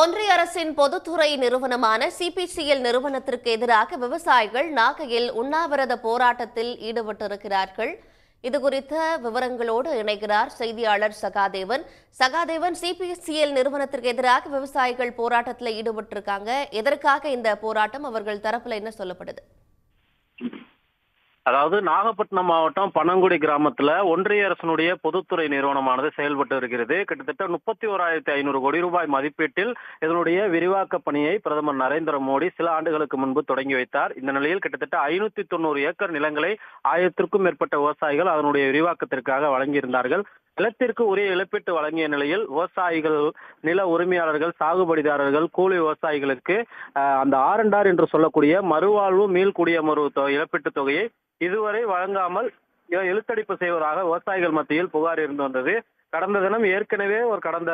ஒன்றிய அரசின் பொதுத்துறை நிறுவனமான சிபிசிஎல் நிறுவனத்திற்கு எதிராக விவசாயிகள் நாகையில் உண்ணாவிரத போராட்டத்தில் ஈடுபட்டிருக்கிறார்கள். இதுகுறித்த விவரங்களோடு இணைகிறார் செய்தியாளர் சகாதேவன். சகாதேவன் சிபிசிஎல் நிறுவனத்திற்கு எதிராக விவசாயிகள் போராட்டத்தில் ஈடுபட்டிருக்காங்க. எதற்காக இந்த போராட்டம்? அவர்கள் தரப்புல என்ன சொல்லப்படுது? அதாவது நாகப்பட்டினம் மாவட்டம் பனங்குடி கிராமத்துல ஒன்றிய அரசனுடைய பொதுத்துறை நிறுவனமானது செயல்பட்டு இருக்கிறது. கிட்டத்தட்ட முப்பத்தி ஓராயிரத்தி ஐநூறு கோடி ரூபாய் மதிப்பீட்டில் இதனுடைய விரிவாக்க பணியை பிரதமர் நரேந்திர மோடி சில ஆண்டுகளுக்கு முன்பு தொடங்கி வைத்தார். இந்த நிலையில் கிட்டத்தட்ட ஐநூத்தி தொண்ணூறு ஏக்கர் நிலங்களை ஆயிரத்திற்கும் மேற்பட்ட விவசாயிகள் அதனுடைய விரிவாக்கத்திற்காக வழங்கியிருந்தார்கள். நிலத்திற்கு உரிய இழப்பீட்டு வழங்கிய நிலையில் விவசாயிகள் நில உரிமையாளர்கள் சாகுபடிதாரர்கள் கூலி விவசாயிகளுக்கு அந்த ஆரண்டார் என்று சொல்லக்கூடிய மறுவாழ்வு மீள்குடியமர்வு தொகை இழப்பீட்டுத் தொகையை இதுவரை வழங்காமல் இழுத்தடிப்பு செய்வதாக விவசாயிகள் மத்தியில் புகார் இருந்து வந்தது. கடந்த தினம் ஏற்கனவே ஒரு கடந்த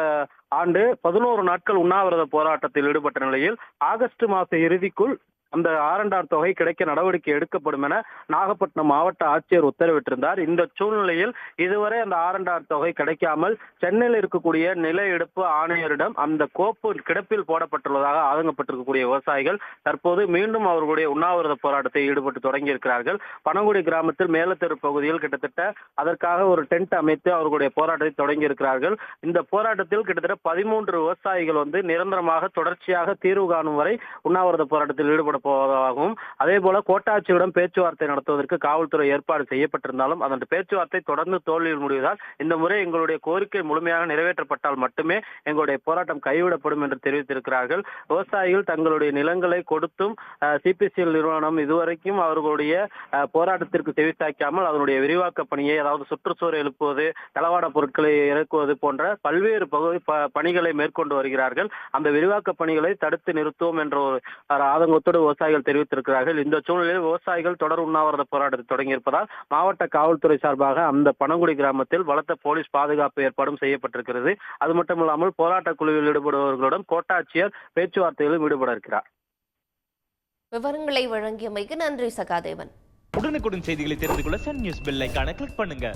ஆண்டு பதினோரு நாட்கள் உண்ணாவிரத போராட்டத்தில் ஈடுபட்ட நிலையில் ஆகஸ்ட் மாத இறுதிக்குள் அந்த ஆரண்டார் தொகை கிடைக்க நடவடிக்கை எடுக்கப்படும் என நாகப்பட்டினம் மாவட்ட ஆட்சியர் உத்தரவிட்டிருந்தார். இந்த சூழ்நிலையில் இதுவரை அந்த ஆர் அண்ட் ஆர் தொகை கிடைக்காமல் சென்னையில் இருக்கக்கூடிய நில எடுப்பு ஆணையரிடம் அந்த கோப்பு கிடப்பில் போடப்பட்டுள்ளதாக ஆதங்கப்பட்டிருக்கக்கூடிய விவசாயிகள் தற்போது மீண்டும் அவர்களுடைய உண்ணாவிரத போராட்டத்தை ஈடுபட்டு தொடங்கியிருக்கிறார்கள். பனங்குடி கிராமத்தில் மேலத்தெரு பகுதியில் கிட்டத்தட்ட அதற்காக ஒரு டென்ட் அமைத்து அவர்களுடைய போராட்டத்தை தொடங்கி இருக்கிறார்கள் இந்த போராட்டத்தில் கிட்டத்தட்ட பதிமூன்று விவசாயிகள் வந்து நிரந்தரமாக தொடர்ச்சியாக தீர்வு காணும் வரை உண்ணாவிரத போராட்டத்தில் ஈடுபட போவதாகவும் அதே போல கோட்டாட்சியுடன் பேச்சுவார்த்தை நடத்துவதற்கு காவல்துறை ஏற்பாடு செய்யப்பட்டிருந்தாலும் அதன் பேச்சுவார்த்தை தொடர்ந்து தோல்வியில் முடிவதால் இந்த முறை எங்களுடைய கோரிக்கை முழுமையாக நிறைவேற்றப்பட்டால் மட்டுமே எங்களுடைய போராட்டம் கைவிடப்படும் என்று தெரிவித்திருக்கிறார்கள். விவசாயிகள் தங்களுடைய நிலங்களை கொடுத்தும் சிபிசிஎல் நிறுவனம் இதுவரைக்கும் அவர்களுடைய போராட்டத்திற்கு செவித்தாக்காமல் அதனுடைய விரிவாக்க பணியை அதாவது சுற்றுச்சூழல் எழுப்புவது தளவாட பொருட்களை இறக்குவது போன்ற பல்வேறு பகுதி பணிகளை மேற்கொண்டு வருகிறார்கள். அந்த விரிவாக்க பணிகளை தடுத்து நிறுத்துவோம் என்ற ஒரு ஆதங்கத்தோடு விவசாயிகள் தெரிவித்திருக்கிறார்கள். இந்த சூழ்நிலையில் விவசாயிகள் தொடர் உண்ணாவிரத போராட்டத்தை தொடங்கியிருப்பதால் மாவட்ட காவல்துறை சார்பாக அந்த பனங்குடி கிராமத்தில் பலத்த போலீஸ் பாதுகாப்பு ஏற்பாடும் செய்யப்பட்டிருக்கிறது. அது மட்டுமில்லாமல் போராட்ட குழுவில் ஈடுபடுபவர்களுடன் கோட்டாட்சியர் பேச்சுவார்த்தையிலும் ஈடுபட இருக்கிறார். விவரங்களை வழங்கியமைக்கு நன்றி சகாதேவன். உடனுக்குடன் செய்திகளை தெரிந்து கொள்ள சன் நியூஸ் பெல் ஐகானை கிளிக் பண்ணுங்க.